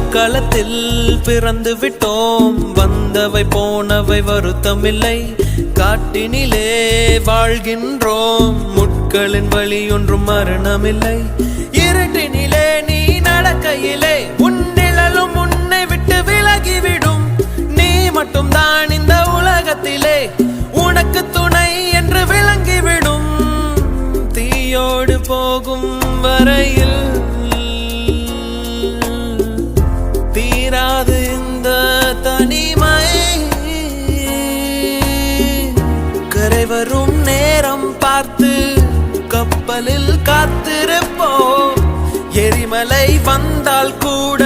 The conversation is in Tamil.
போர்க்களத்தில் பிறந்து விட்டோம். வந்தவை போனவை வருத்தமில்லை. காட்டினிலே வாழ்கின்றோம். முட்களின் வழி ஒன்றும் மரணமில்லை. இருட்டினிலே நீ நடக்கையிலே உன் நிழலும் உன்னை விட்டு விலகிவிடும். நீ மட்டும்தான் இந்த உலகத்திலே உனக்கு துணை என்று விளங்கிவிடும். தீயோடு போகும் வரையில் வரும் நேரம் பார்த்து கப்பலில் காத்திருப்போம். எரிமலை வந்தால் கூட